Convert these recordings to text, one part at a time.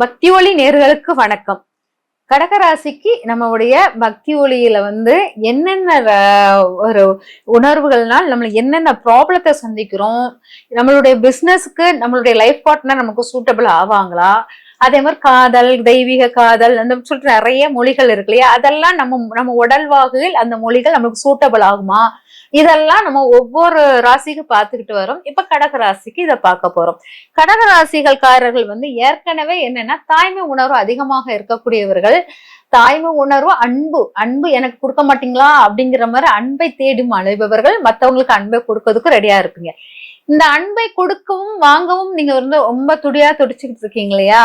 பக்தி ஒளி நேர்களுக்கு வணக்கம். கடகராசிக்கு நம்மளுடைய பக்தி ஒளியில வந்து என்னென்ன ஒரு உணர்வுகள்னால் நம்ம என்னென்ன ப்ராப்ளத்தை சந்திக்கிறோம் நம்மளுடைய பிஸ்னஸ்க்கு நம்மளுடைய லைஃப் பார்ட்னர் நமக்கு சூட்டபிள் ஆவாங்களா? அதே மாதிரி காதல் தெய்வீக காதல் அந்த சொல்லிட்டு நிறைய மொழிகள் இருக்கு இல்லையா? அதெல்லாம் நம்ம நம்ம உடல்வாகுகள் அந்த மொழிகள் நமக்கு சூட்டபிள் ஆகுமா? இதெல்லாம் நம்ம ஒவ்வொரு ராசிக்கு பார்த்துக்கிட்டு வரோம். இப்ப கடக ராசிக்கு இதை பார்க்க போறோம். கடக ராசிகள்காரர்கள் வந்து ஏற்கனவே என்னன்னா தாய்மை உணர்வு அதிகமாக இருக்கக்கூடியவர்கள். தாய்மை உணர்வு அன்பு அன்பு எனக்கு கொடுக்க மாட்டீங்களா? அப்படிங்கிற மாதிரி அன்பை தேடும் அழைபவர்கள் மற்றவங்களுக்கு அன்பை கொடுக்கறதுக்கு ரெடியா இருப்பீங்க. இந்த அன்பை கொடுக்கவும் வாங்கவும் நீங்க வந்து ரொம்ப துடியா துடிச்சுக்கிட்டு இருக்கீங்க இல்லையா?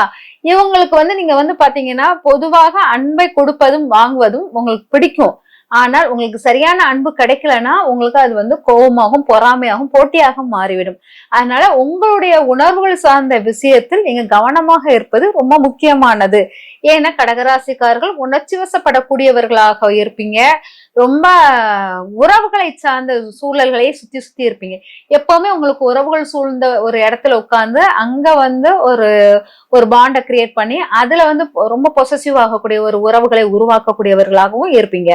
இவங்களுக்கு வந்து நீங்க வந்து பாத்தீங்கன்னா பொதுவாக அன்பை கொடுப்பதும் வாங்குவதும் உங்களுக்கு பிடிக்கும். ஆனால் உங்களுக்கு சரியான அன்பு கிடைக்கலன்னா உங்களுக்கு அது வந்து கோபமாகவும் பொறாமையாகவும் போட்டியாக மாறிவிடும். அதனால உங்களுடைய உணர்வுகள் சார்ந்த விஷயத்தில் நீங்க கவனமாக இருப்பது ரொம்ப முக்கியமானது. ஏன்னா கடகராசிக்காரர்கள் உணர்ச்சி வசப்படக்கூடியவர்களாக இருப்பீங்க. ரொம்ப உறவுகளை சார்ந்த சூழல்களை சுத்தி சுத்தி இருப்பீங்க. எப்பவுமே உங்களுக்கு உறவுகள் சூழ்ந்த ஒரு இடத்துல உட்கார்ந்து அங்க வந்து ஒரு ஒரு பாண்டை கிரியேட் பண்ணி அதுல வந்து ரொம்ப பொசசிவ் ஆகக்கூடிய ஒரு உறவுகளை உருவாக்கக்கூடியவர்களாகவும் இருப்பீங்க.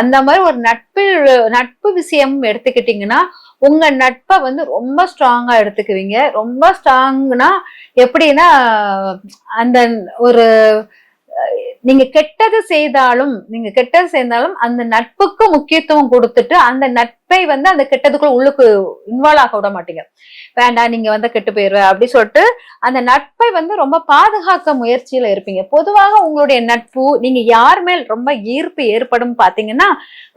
அந்த மாதிரி ஒரு நட்பில் நட்பு விஷயம் எடுத்துக்கிட்டீங்கன்னா உங்க நட்பை வந்து ரொம்ப ஸ்ட்ராங்கா எடுத்துக்குவீங்க. ரொம்ப ஸ்ட்ராங்னா எப்படின்னா அந்த ஒரு நீங்க கெட்டது செய்தாலும் நீங்க கெட்டது செய்தாலும் அந்த நட்புக்கு முக்கியத்துவம் கொடுத்துட்டு அந்த நட்பை வந்து அந்த கெட்டதுக்குள்ள உள்ளுக்கு இன்வால்வ் ஆக விட மாட்டீங்க. வேண்டாம் நீங்க வந்து கெட்டு போயிருவ அப்படி சொல்லிட்டு அந்த நட்பை வந்து ரொம்ப பாதுகாக்க முயற்சியில இருப்பீங்க. பொதுவாக உங்களுடைய நட்பு நீங்க யார் மேல் ரொம்ப ஈர்ப்பு ஏற்படும் பாத்தீங்கன்னா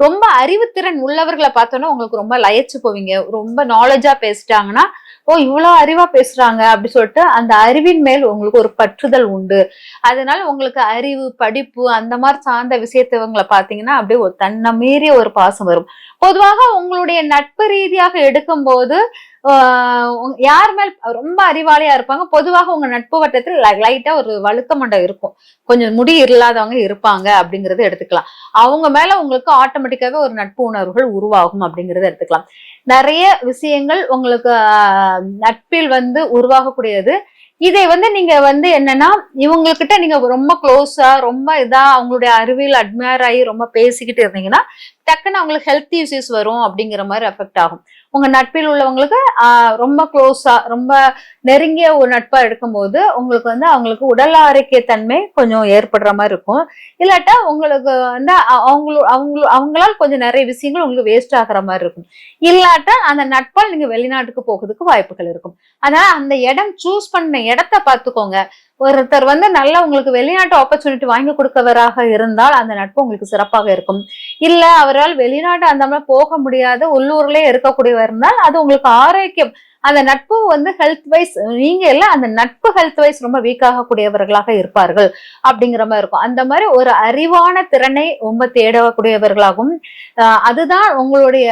ரொம்ப அறிவுத்திறன் உள்ளவர்களை பார்த்தோன்னா உங்களுக்கு ரொம்ப லயச்சு போவீங்க. ரொம்ப நாலேஜா பேசிட்டாங்கன்னா ஓ இவ்வளவு அறிவா பேசுறாங்க அப்படி சொல்லிட்டு அந்த அறிவின் மேல் உங்களுக்கு ஒரு பற்றுதல் உண்டு. அதனால உங்களுக்கு அறிவு படிப்பு அந்த மாதிரி சார்ந்த விஷயத்தவங்களை பாத்தீங்கன்னா அப்படியே ஒரு தன்னை மீறிய ஒரு பாசம் வரும். பொதுவாக உங்களுடைய நட்பு ரீதியாக எடுக்கும்போது போது யார் மேல் ரொம்ப அறிவாளியா இருப்பாங்க பொதுவாக உங்க நட்பு வட்டத்தில் லைட்டா ஒரு வழுக்க மண்டம் இருக்கும். கொஞ்சம் முடி இல்லாதவங்க இருப்பாங்க அப்படிங்கறத எடுத்துக்கலாம். அவங்க மேல உங்களுக்கு ஆட்டோமேட்டிக்காவே ஒரு நட்பு உணர்வுகள் உருவாகும் அப்படிங்கறத எடுத்துக்கலாம். நிறைய விஷயங்கள் உங்களுக்கு நட்பில் வந்து உருவாகக்கூடியது. இதை வந்து நீங்க வந்து என்னன்னா இவங்ககிட்ட நீங்க ரொம்ப க்ளோஸா ரொம்ப இதா அவங்களுடைய அறிவியல் அட்மையர் ஆகி ரொம்ப பேசிக்கிட்டு இருந்தீங்கன்னா டக்குன்னு அவங்களுக்கு ஹெல்த் இஷ்யூஸ் வரும் அப்படிங்கிற மாதிரி எஃபெக்ட் ஆகும். உங்க நட்பில் உள்ளவங்களுக்கு ரொம்ப க்ளோஸா ரொம்ப நெருங்கிய ஒரு நட்பா எடுக்கும்போது உங்களுக்கு வந்து அவங்களுக்கு உடல் ஆரோக்கியத்தன்மை கொஞ்சம் ஏற்படுற மாதிரி இருக்கும். இல்லாட்டா உங்களுக்கு வந்து அவங்களு அவங்களு அவங்களால கொஞ்சம் நிறைய விஷயங்கள் உங்களுக்கு வேஸ்ட் ஆகுற மாதிரி இருக்கும். இல்லாட்டா அந்த நட்பால் நீங்க வெளிநாட்டுக்கு போகிறதுக்கு வாய்ப்புகள் இருக்கும். அதனால அந்த இடம் சூஸ் பண்ண இடத்த பார்த்துக்கோங்க. ஒருத்தர் வந்து நல்ல உங்களுக்கு வெளிநாட்டு ஆப்பர்ச்சுனிட்டி வாங்கி கொடுக்கவராக இருந்தால் அந்த நட்பு உங்களுக்கு சிறப்பாக இருக்கும். இல்ல அவரால் வெளிநாட்டு அந்த மாதிரி போக முடியாத உள்ளூர்லயே இருக்கக்கூடியவர் இருந்தால் அது உங்களுக்கு ஆரோக்கியம். அந்த நட்பு வந்து ஹெல்த் வைஸ் நீங்க எல்லாம் அந்த நட்பு ஹெல்த் வைஸ் ரொம்ப வீக் ஆகக்கூடியவர்களாக இருப்பார்கள் அப்படிங்கிற மாதிரி இருக்கும். அந்த மாதிரி ஒரு அறிவான திறனை ரொம்ப தேடக்கூடியவர்களாகவும் ஆஹ் அதுதான் உங்களுடைய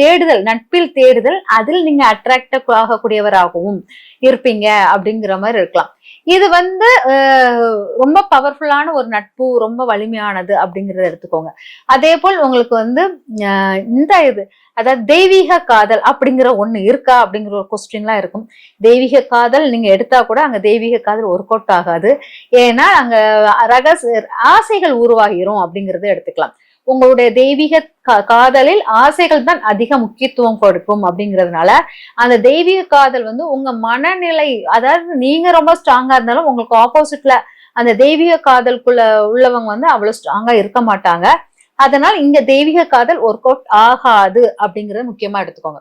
தேடுதல் நட்பில் தேடுதல் அதில் நீங்க அட்ராக்ட் ஆகக்கூடியவராகவும் இருப்பீங்க அப்படிங்கிற மாதிரி இருக்கலாம். இது வந்து ரொம்ப பவர்ஃபுல்லான ஒரு நட்பு ரொம்ப வலிமையானது அப்படிங்கறத எடுத்துக்கோங்க. அதே போல் உங்களுக்கு வந்து இந்த இது அதாவது தெய்வீக காதல் அப்படிங்கிற ஒண்ணு இருக்கா அப்படிங்கிற ஒரு கொஸ்டின்லாம் இருக்கும். தெய்வீக காதல் நீங்க எடுத்தா கூட அங்க தெய்வீக காதல் ஒர்க் அவுட் ஆகாது. ஏன்னா அங்க ரகசிய ஆசைகள் உருவாகிரும் அப்படிங்கறத எடுத்துக்கலாம். உங்களுடைய தெய்வீக கா- காதலில் ஆசைகள் தான் அதிக முக்கியத்துவம் கொடுக்கும் அப்படிங்கிறதுனால அந்த தெய்வீக காதல் வந்து உங்க மனநிலை அதாவது நீங்க ரொம்ப ஸ்ட்ராங்கா இருந்தாலும் உங்களுக்கு ஆப்போசிட்ல அந்த தெய்வீக காதலுக்குள்ள உள்ளவங்க வந்து அவ்வளவு ஸ்ட்ராங்கா இருக்க மாட்டாங்க. அதனால் இங்க தெய்வீக காதல் ஒர்க் அவுட் ஆகாது அப்படிங்கறத முக்கியமா எடுத்துக்கோங்க.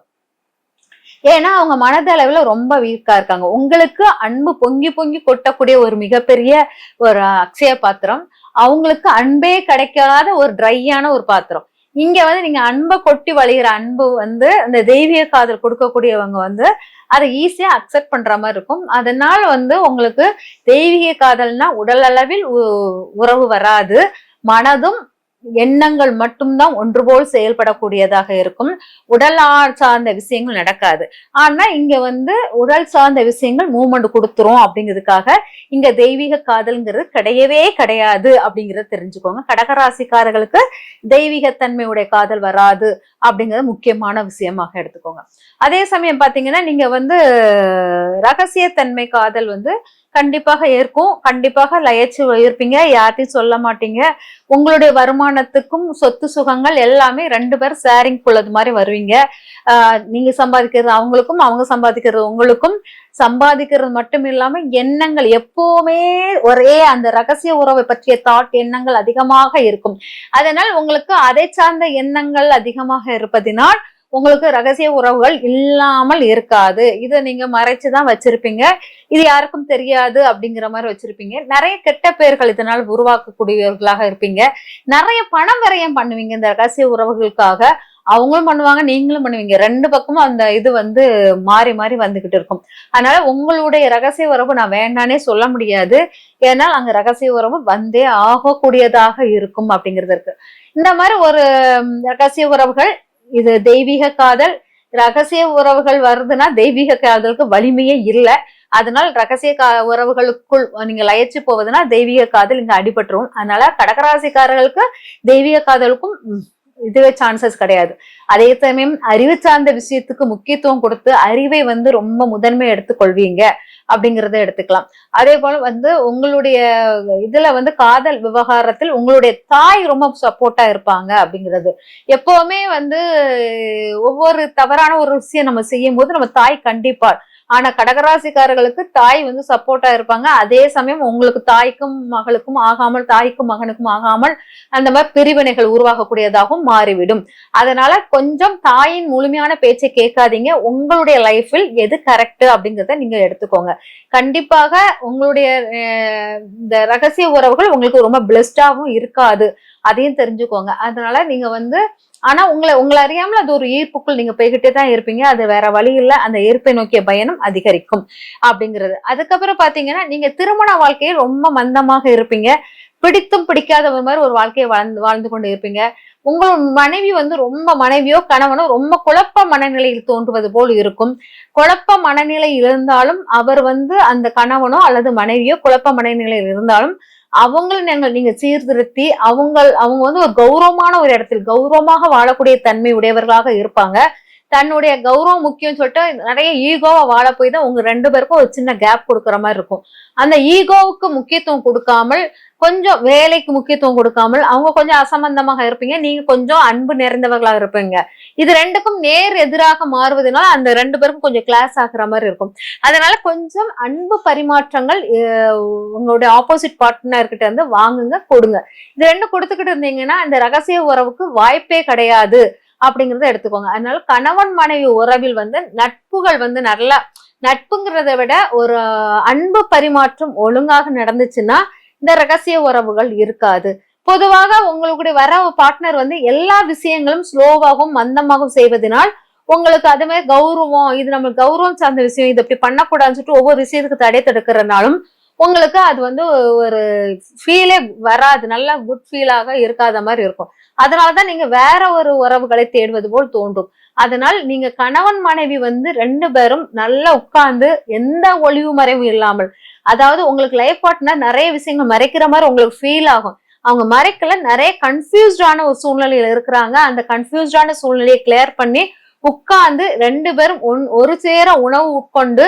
ஏன்னா அவங்க மனதளவுல ரொம்ப வீக்கா இருக்காங்க. உங்களுக்கு அன்பு பொங்கி பொங்கி கொட்டக்கூடிய ஒரு மிகப்பெரிய ஒரு அக்ஷய பாத்திரம் அவங்களுக்கு அன்பே கிடைக்காத ஒரு ட்ரையான ஒரு பாத்திரம். இங்க வந்து நீங்க அன்பை கொட்டி வழிகிற அன்பு வந்து அந்த தெய்வீக காதல் கொடுக்கக்கூடியவங்க வந்து அதை ஈஸியா அக்செப்ட் பண்ற மாதிரி இருக்கும். அதனால வந்து உங்களுக்கு தெய்வீக காதல்னா உடல் அளவில் உ- உறவு வராது. மனதும் எண்ணங்கள் மட்டும்தான் ஒன்று போல் செயல்படக்கூடியதாக இருக்கும். உடல் ஆ- சார்ந்த விஷயங்கள் நடக்காது. ஆனா இங்க வந்து உடல் சார்ந்த விஷயங்கள் மூமெண்ட் கொடுத்துரும் அப்படிங்கிறதுக்காக இங்க தெய்வீக காதல்ங்கிறது கிடையவே கிடையாது அப்படிங்கறத தெரிஞ்சுக்கோங்க. கடகராசிக்காரர்களுக்கு தெய்வீகத்தன்மையுடைய காதல் வராது அப்படிங்கறது முக்கியமான விஷயமாக எடுத்துக்கோங்க. அதே சமயம் பாத்தீங்கன்னா நீங்க வந்து ரகசியத்தன்மை காதல் வந்து கண்டிப்பாக இருக்கும் கண்டிப்பாக லயச்சு இருப்பீங்க. யார்ட்டையும் சொல்ல மாட்டீங்க. உங்களுடைய வருமானத்துக்கும் சொத்து சுகங்கள் எல்லாமே ரெண்டு பேரும் ஷேரிங் உள்ளது மாதிரி வருவீங்க. நீங்க சம்பாதிக்கிறது அவங்களுக்கும் அவங்க சம்பாதிக்கிறது உங்களுக்கும். சம்பாதிக்கிறது மட்டும் இல்லாம எண்ணங்கள் எப்பவுமே ஒரே அந்த ரகசிய உறவை பற்றிய தாட் எண்ணங்கள் அதிகமாக இருக்கும். அதனால் உங்களுக்கு அதை சார்ந்த எண்ணங்கள் அதிகமாக இருப்பதினால் உங்களுக்கு ரகசிய உறவுகள் இல்லாமல் இருக்காது. இதை நீங்க மறைச்சுதான் வச்சிருப்பீங்க. இது யாருக்கும் தெரியாது அப்படிங்கிற மாதிரி வச்சிருப்பீங்க. நிறைய கெட்ட பெயர்கள் இதனால் உருவாக்கக்கூடியவர்களாக இருப்பீங்க. நிறைய பணம் விரயம் பண்ணுவீங்க இந்த ரகசிய உறவுகளுக்காக. அவங்களும் பண்ணுவாங்க நீங்களும் பண்ணுவீங்க. ரெண்டு பக்கமும் அந்த இது வந்து மாறி மாறி வந்துகிட்டு இருக்கும். அதனால உங்களுடைய ரகசிய உறவு நான் வேண்டானே சொல்ல முடியாது. ஏன்னா அங்க ரகசிய உறவு வந்தே ஆகக்கூடியதாக இருக்கும் அப்படிங்கிறது இருக்கு. இந்த மாதிரி ஒரு ரகசிய உறவுகள் இது தெய்வீக காதல் ரகசிய உறவுகள் வருதுன்னா தெய்வீக காதலுக்கு வலிமையே இல்லை. அதனால் ரகசிய கா உறவுகளுக்குள் நீங்க லயச்சு போவதுன்னா தெய்வீக காதல் இங்க அடிபட்டுரும். அதனால கடகராசிக்காரர்களுக்கு தெய்வீக காதலுக்கும் இதுவே சான்சஸ் கிடையாது. அதே சமயம் அறிவு சார்ந்த விஷயத்துக்கு முக்கியத்துவம் கொடுத்து அறிவை வந்து ரொம்ப முதன்மை எடுத்துக்கொள்வீங்க அப்படிங்கறத எடுத்துக்கலாம். அதே போல வந்து உங்களுடைய இதுல வந்து காதல் விவகாரத்தில் உங்களுடைய தாய் ரொம்ப சப்போர்ட்டா இருப்பாங்க அப்படிங்கிறது. எப்பவுமே வந்து ஒவ்வொரு தவறான ஒரு விஷயம் நம்ம செய்யும் போது நம்ம தாய் கண்டிப்பா ஆனா கடகராசிக்காரர்களுக்கு தாய் வந்து சப்போர்ட்டா இருப்பாங்க. அதே சமயம் உங்களுக்கு தாய்க்கும் மகளுக்கும் ஆகாமல் தாய்க்கும் மகனுக்கும் ஆகாமல் அந்த மாதிரி பிரிவினைகள் உருவாகக்கூடியதாகவும் மாறிவிடும். அதனால கொஞ்சம் தாயின் முழுமையான பேச்சை கேட்காதீங்க. உங்களுடைய லைஃபில் எது கரெக்ட் அப்படிங்கிறத நீங்க எடுத்துக்கோங்க. கண்டிப்பாக உங்களுடைய இந்த ரகசிய உறவுகள் உங்களுக்கு ரொம்ப பிளஸ்டாவும் இருக்காது. அதையும் தெரிஞ்சுக்கோங்க. அதனால நீங்க வந்து ஆனா உங்களை உங்களை அறியாமல் அது ஒரு ஈர்ப்புக்குள் நீங்க போய்கிட்டே தான் இருப்பீங்க. அது வேற வழி இல்லை. அந்த ஈர்ப்பை நோக்கிய பயணம் அதிகரிக்கும் அப்படிங்கிறது. அதுக்கப்புறம் பாத்தீங்கன்னா நீங்க திருமண வாழ்க்கையில் ரொம்ப மந்தமாக இருப்பீங்க. பிடித்தும் பிடிக்காத ஒரு மாதிரி ஒரு வாழ்க்கையை வாழ்ந்து வாழ்ந்து கொண்டு இருப்பீங்க. உங்களோட மனைவி வந்து ரொம்ப மனைவியோ கணவனோ ரொம்ப குழப்ப மனநிலையில் தோன்றுவது போல் இருக்கும். குழப்ப மனநிலை இருந்தாலும் அவர் வந்து அந்த கணவனோ அல்லது மனைவியோ குழப்ப மனநிலையில் இருந்தாலும் அவங்கள நீங்கள் நீங்க சீர்திருத்தி அவங்க அவங்க வந்து ஒரு கௌரவமான ஒரு இடத்தில் கௌரவமாக வாழக்கூடிய தன்மை உடையவர்களாக இருப்பாங்க. தன்னுடைய கௌரவம் முக்கியம் சொல்லிட்டு நிறைய ஈகோவை வாழ போய் தான் உங்க ரெண்டு பேருக்கும் ஒரு சின்ன கேப் கொடுக்குற மாதிரி இருக்கும். அந்த ஈகோவுக்கு முக்கியத்துவம் கொடுக்காமல் கொஞ்சம் வேலைக்கு முக்கியத்துவம் கொடுக்காமல் அவங்க கொஞ்சம் அசம்பந்தமாக இருப்பீங்க. நீங்க கொஞ்சம் அன்பு நிறைந்தவர்களாக இருப்பீங்க. இது ரெண்டுக்கும் நேர் எதிராக மாறுவதனால அந்த ரெண்டு பேருக்கும் கொஞ்சம் கிளாஸ் ஆகுற மாதிரி இருக்கும். அதனால கொஞ்சம் அன்பு பரிமாற்றங்கள் உங்களுடைய ஆப்போசிட் பார்ட்னர்கிட்ட இருந்து வாங்குங்க கொடுங்க. இது ரெண்டும் கொடுத்துக்கிட்டு இருந்தீங்கன்னா இந்த ரகசிய உறவுக்கு வாய்ப்பே கிடையாது. அப்படிங்கிறத எடுத்துக்கோங்க. அதனால கணவன் மனைவி உறவில் வந்து நட்புகள் வந்து நல்லா நட்புங்கிறத விட ஒரு அன்பு பரிமாற்றம் ஒழுங்காக நடந்துச்சுன்னா இந்த ரகசிய உறவுகள் இருக்காது. பொதுவாக உங்களுடைய வர பார்ட்னர் வந்து எல்லா விஷயங்களும் ஸ்லோவாகவும் மந்தமாகவும் செய்வதனால் உங்களுக்கு அதுமே கௌரவம் இது நம்மளுக்கு கௌரவம் சார்ந்த விஷயம் இது இப்படி பண்ணக்கூடாதுன்னு சொல்லிட்டு ஒவ்வொரு விஷயத்துக்கு தடை தடுக்கிறனாலும் உங்களுக்கு அது வந்து ஒரு ஃபீலே வராது. நல்ல குட் ஃபீலாக இருக்காத மாதிரி இருக்கும். அதனாலதான் நீங்க வேற ஒரு உறவுகளை தேடுவது போல் தோன்றும். அதனால் நீங்க கணவன் மனைவி வந்து ரெண்டு பேரும் நல்லா உட்கார்ந்து எந்த ஒளிவு மறைவும் இல்லாமல் அதாவது உங்களுக்கு லைஃப் பார்ட்னர் நிறைய விஷயங்கள் மறைக்கிற மாதிரி உங்களுக்கு ஃபீல் ஆகும். அவங்க மறைக்கல நிறைய கன்ஃபியூஸ்டான ஒரு சூழ்நிலையில இருக்கிறாங்க. அந்த கன்ஃபியூஸ்டான சூழ்நிலையை கிளியர் பண்ணி உட்கார்ந்து ரெண்டு பேரும் ஒன் ஒரு சேர உணவு உட்கொண்டு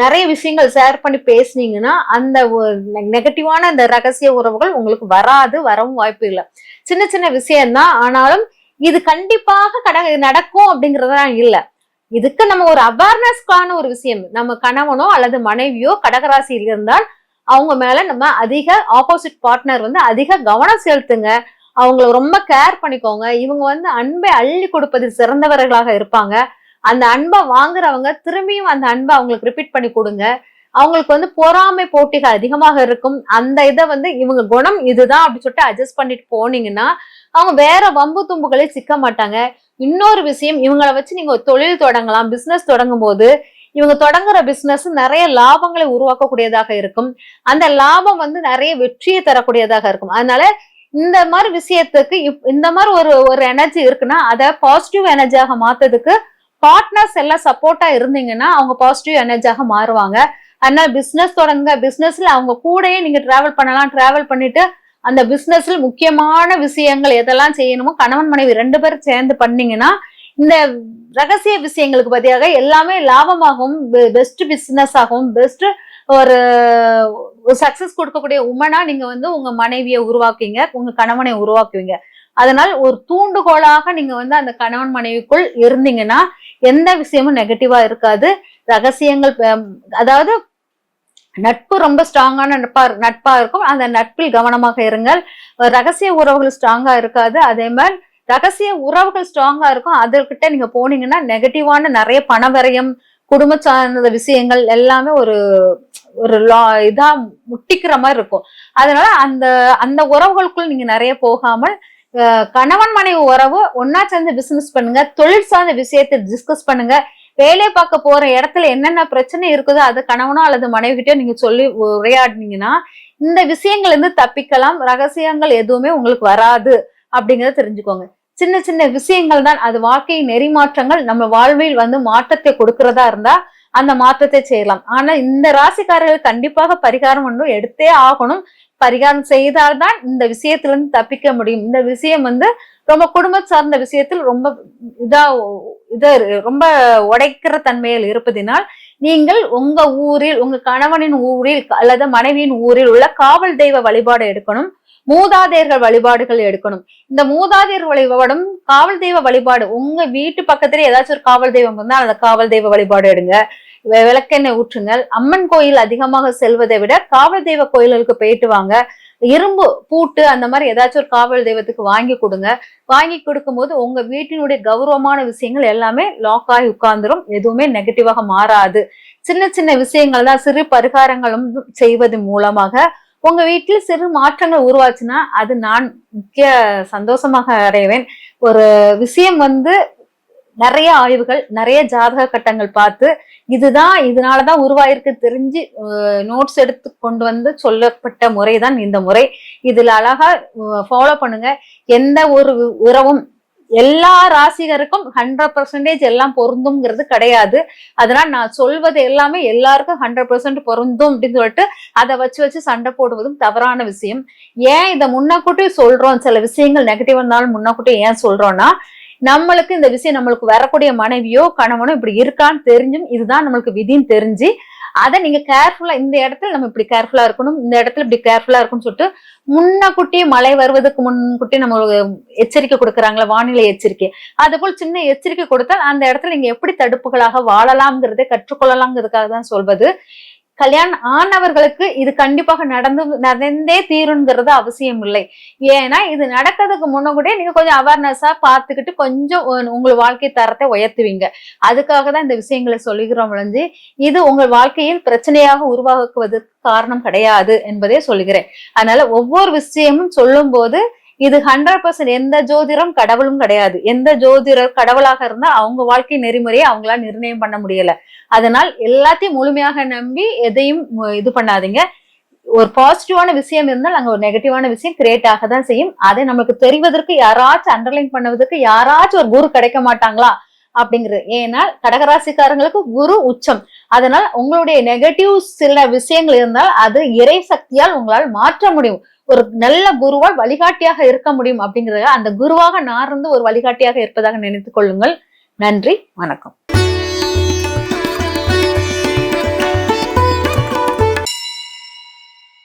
நிறைய விஷயங்கள் ஷேர் பண்ணி பேசுனீங்கன்னா அந்த நெகட்டிவான அந்த ரகசிய உறவுகள் உங்களுக்கு வராது வரவும் வாய்ப்பு இல்லை. சின்ன சின்ன விஷயம்தான் ஆனாலும் இது கண்டிப்பாக கட நடக்கும் அப்படிங்கறதெல்லாம் இல்லை. இதுக்கு நம்ம ஒரு அவேர்னஸ்க்கான ஒரு விஷயம். நம்ம கணவனோ அல்லது மனைவியோ கடகராசியில் இருந்தால் அவங்க மேல நம்ம அதிக ஆப்போசிட் பார்ட்னர் வந்து அதிக கவனம் செலுத்துங்க. அவங்கள ரொம்ப கேர் பண்ணிக்கோங்க. இவங்க வந்து அன்பை அள்ளி கொடுப்பதில் சிறந்தவர்களாக இருப்பாங்க. அந்த அன்பை வாங்குறவங்க திரும்பியும் அந்த அன்பை அவங்களுக்கு ரிப்பீட் பண்ணி கொடுங்க. அவங்களுக்கு வந்து பொறாமை போட்டிகள் அதிகமாக இருக்கும். அந்த இதை வந்து இவங்க குணம் இதுதான் அப்படி சொல்லிட்டு அட்ஜஸ்ட் பண்ணிட்டு போனீங்கன்னா அவங்க வேற வம்பு தும்புகளே சிக்க மாட்டாங்க. இன்னொரு விஷயம் இவங்களை வச்சு நீங்க ஒரு தொழில் தொடங்கலாம் பிசினஸ் தொடங்கும் போது இவங்க தொடங்குற பிசினஸ் நிறைய லாபங்களை உருவாக்கக்கூடியதாக இருக்கும். அந்த லாபம் வந்து நிறைய வெற்றியை தரக்கூடியதாக இருக்கும். அதனால இந்த மாதிரி விஷயத்துக்கு இப்- இந்த மாதிரி ஒரு ஒரு எனர்ஜி இருக்குன்னா அதை பாசிட்டிவ் எனர்ஜியாக மாத்ததுக்கு பார்ட்னர்ஸ் எல்லாம் சப்போர்ட்டா இருந்தீங்கன்னா அவங்க பாசிட்டிவ் எனர்ஜியாக மாறுவாங்க. அதனால பிசினஸ் தொடங்க பிசினஸ்ல அவங்க கூடயே நீங்க டிராவல் பண்ணலாம். டிராவல் பண்ணிட்டு அந்த பிசினஸ்ல முக்கியமான விஷயங்கள் எதெல்லாம் செய்யணுமோ கணவன் மனைவி ரெண்டு பேரும் சேர்ந்து பண்ணீங்கன்னா இந்த ரகசிய விஷயங்களுக்கு பதிலாக எல்லாமே லாபமாகவும் பெஸ்ட் பிசினஸ் ஆகவும் பெஸ்ட் ஒரு சக்சஸ் கொடுக்கக்கூடிய உமனா நீங்க வந்து உங்க மனைவியை உருவாக்குவீங்க. உங்க கணவனை உருவாக்குவீங்க. அதனால் ஒரு தூண்டுகோலாக நீங்க வந்து அந்த கணவன் மனைவிக்குள் இருந்தீங்கன்னா எந்த விஷயமும் நெகட்டிவா இருக்காது. ரகசியங்கள் அதாவது நட்பு ரொம்ப ஸ்ட்ராங்கான நட்பா நட்பா இருக்கும். அந்த நட்பில் கவனமாக இருங்கள். ரகசிய உறவுகள் ஸ்ட்ராங்கா இருக்காது. அதே மாதிரி ரகசிய உறவுகள் ஸ்ட்ராங்கா இருக்கும். அதற்கிட்ட நீங்க போனீங்கன்னா நெகட்டிவான நிறைய பணவரையும் குடும்ப சார்ந்த விஷயங்கள் எல்லாமே ஒரு ஒரு லா இதா முட்டிக்கிற மாதிரி இருக்கும். அதனால அந்த அந்த உறவுகளுக்குள் நீங்க நிறைய போகாமல் கணவன் மனைவி உறவு ஒன்னா சேர்ந்து பிசினஸ் பண்ணுங்க. தொழில் சார்ந்த விஷயத்தை டிஸ்கஸ் பண்ணுங்க. வேலை பார்க்க போற இடத்துல என்னென்ன பிரச்சனை இருக்குதோ அது கணவனோ அல்லது மனைவி நீங்க சொல்லி உரையாடினீங்கன்னா இந்த விஷயங்கள் இருந்து தப்பிக்கலாம். ரகசியங்கள் எதுவுமே உங்களுக்கு வராது அப்படிங்கிறத தெரிஞ்சுக்கோங்க. சின்ன சின்ன விஷயங்கள் தான். அது வாழ்க்கை நெறிமாற்றங்கள். நம்ம வாழ்வில் வந்து மாற்றத்தை கொடுக்கறதா இருந்தா அந்த மாற்றத்தை செய்யலாம். ஆனா இந்த ராசிக்காரர்கள் கண்டிப்பாக பரிகாரம் ஒன்றும் எடுத்தே ஆகணும். பரிகாரம் செய்தால்தான் இந்த விஷயத்துல இருந்து தப்பிக்க முடியும். இந்த விஷயம் வந்து ரொம்ப குடும்ப சார்ந்த விஷயத்தில் ரொம்ப இதா இதா ரொம்ப உடைக்கிற தன்மையில் இருப்பதினால் நீங்கள் உங்க ஊரில் உங்க கணவனின் ஊரில் அல்லது மனைவியின் ஊரில் உள்ள காவல் தெய்வ வழிபாடு எடுக்கணும். மூதாதையர்கள் வழிபாடுகள் எடுக்கணும். இந்த மூதாதையர் வழிபாடும் காவல் தெய்வ வழிபாடு. உங்க வீட்டு பக்கத்துல ஏதாச்சும் ஒரு காவல் தெய்வம் இருந்தால் அந்த காவல் தெய்வ வழிபாடு எடுங்க. விளக்கெண்ணெய் ஊற்றுங்கள். அம்மன் கோயில் அதிகமாக செல்வதை விட காவல் தெய்வ கோயில்களுக்கு போயிட்டு வாங்க. இரும்பு பூட்டு அந்த மாதிரி ஏதாச்சும் ஒரு காவல் தெய்வத்துக்கு வாங்கி கொடுங்க. வாங்கி கொடுக்கும்போது உங்க வீட்டினுடைய கௌரவமான விஷயங்கள் எல்லாமே லாக் ஆகி உட்கார்ந்துரும். எதுவுமே நெகட்டிவாக மாறாது. சின்ன சின்ன விஷயங்கள் தான் சிறு பரிகாரங்களும் செய்வது மூலமாக உங்க வீட்டில் சிறு மாற்றங்கள் உருவாச்சுன்னா அது நான் முக்கிய சந்தோஷமாக அடைவேன். ஒரு விஷயம் வந்து நிறைய ஆய்வுகள் நிறைய ஜாதக கட்டங்கள் பார்த்து இதுதான் இதனாலதான் உருவாயிருக்கு தெரிஞ்சு நோட்ஸ் எடுத்து கொண்டு வந்து சொல்லப்பட்ட முறைதான் இந்த முறை. இதுல அழகா ஃபாலோ பண்ணுங்க. எந்த ஒரு உறவும் எல்லா ராசிகருக்கும் ஹண்ட்ரட் பர்சன்டேஜ் எல்லாம் பொருந்தும்ங்கிறது கிடையாது. அதனால நான் சொல்வது எல்லாமே எல்லாருக்கும் ஹண்ட்ரட் பர்சன்ட் பொருந்தும் அப்படின்னு சொல்லிட்டு அதை வச்சு வச்சு சண்டை போடுவதும் தவறான விஷயம். ஏன் இதை முன்னக்கூட்டி சொல்றோம்? சில விஷயங்கள் நெகட்டிவ் இருந்தாலும் முன்னக்கூட்டி ஏன் சொல்றோம்னா நம்மளுக்கு இந்த விஷயம் நம்மளுக்கு வரக்கூடிய மனைவியோ கணவனோ இப்படி இருக்கான்னு தெரிஞ்சும் இதுதான் நம்மளுக்கு விதின்னு தெரிஞ்சு அதை நீங்க கேர்ஃபுல்லா இந்த இடத்துல நம்ம இப்படி கேர்ஃபுல்லா இருக்கணும் இந்த இடத்துல இப்படி கேர்ஃபுல்லா இருக்கும்னு சொல்லிட்டு முன்னக்கூட்டி மழை வருவதற்கு முன்கூட்டி நம்ம எச்சரிக்கை கொடுக்குறாங்களா வானிலை எச்சரிக்கை. அது போல் சின்ன எச்சரிக்கை கொடுத்தால் அந்த இடத்துல நீங்க எப்படி தடுப்புகளாக வாழலாம்ங்கிறதை கற்றுக்கொள்ளலாம்ங்கிறதுக்காக தான் சொல்வது. கல்யாணம் ஆனவர்களுக்கு இது கண்டிப்பாக நடந்து நடந்தே தீருங்கிறது அவசியம் இல்லை. ஏன்னா இது நடக்கிறதுக்கு முன்ன கூட நீங்க கொஞ்சம் அவேர்னஸா பார்த்துக்கிட்டு கொஞ்சம் உங்கள் வாழ்க்கை தரத்தை உயர்த்துவீங்க. அதுக்காக தான் இந்த விஷயங்களை சொல்லுகிறோம் ஒழிஞ்சு இது உங்கள் வாழ்க்கையில் பிரச்சனையாக உருவாக்குவதற்கு காரணம் கிடையாது என்பதே சொல்லுகிறேன். அதனால ஒவ்வொரு விஷயமும் சொல்லும் போது இது ஹண்ட்ரட் பர்சன்ட் எந்த ஜோதிடம் கடவுளும் கிடையாது. எந்த ஜோதிடர் கடவுளாக இருந்தா அவங்க வாழ்க்கை நெறிமுறையை அவங்களால நிர்ணயம் பண்ண முடியல. அதனால் எல்லாத்தையும் முழுமையாக நம்பி எதையும் இது பண்ணாதீங்க. ஒரு பாசிட்டிவான விஷயம் இருந்தால் அங்க ஒரு நெகட்டிவான விஷயம் கிரியேட் ஆக தான் செய்யும். அதை நமக்கு தெரிவதற்கு யாராச்சும் அண்டர்லைன் பண்ணுவதற்கு யாராச்சும் ஒரு குரு கிடைக்க மாட்டாங்களா? அப்படிங்கிறது. ஏன்னா கடகராசிக்காரங்களுக்கு குரு உச்சம். அதனால் உங்களுடைய நெகட்டிவ் சில விஷயங்கள் இருந்தால் அது இறை சக்தியால் உங்களால் மாற்ற முடியும். ஒரு நல்ல குருவால் வழிகாட்டியாக இருக்க முடியும் அப்படிங்கறத அந்த குருவாக நான் இருந்து ஒரு வழிகாட்டியாக இருப்பதாக நினைத்துக் கொள்ளுங்கள். நன்றி வணக்கம்.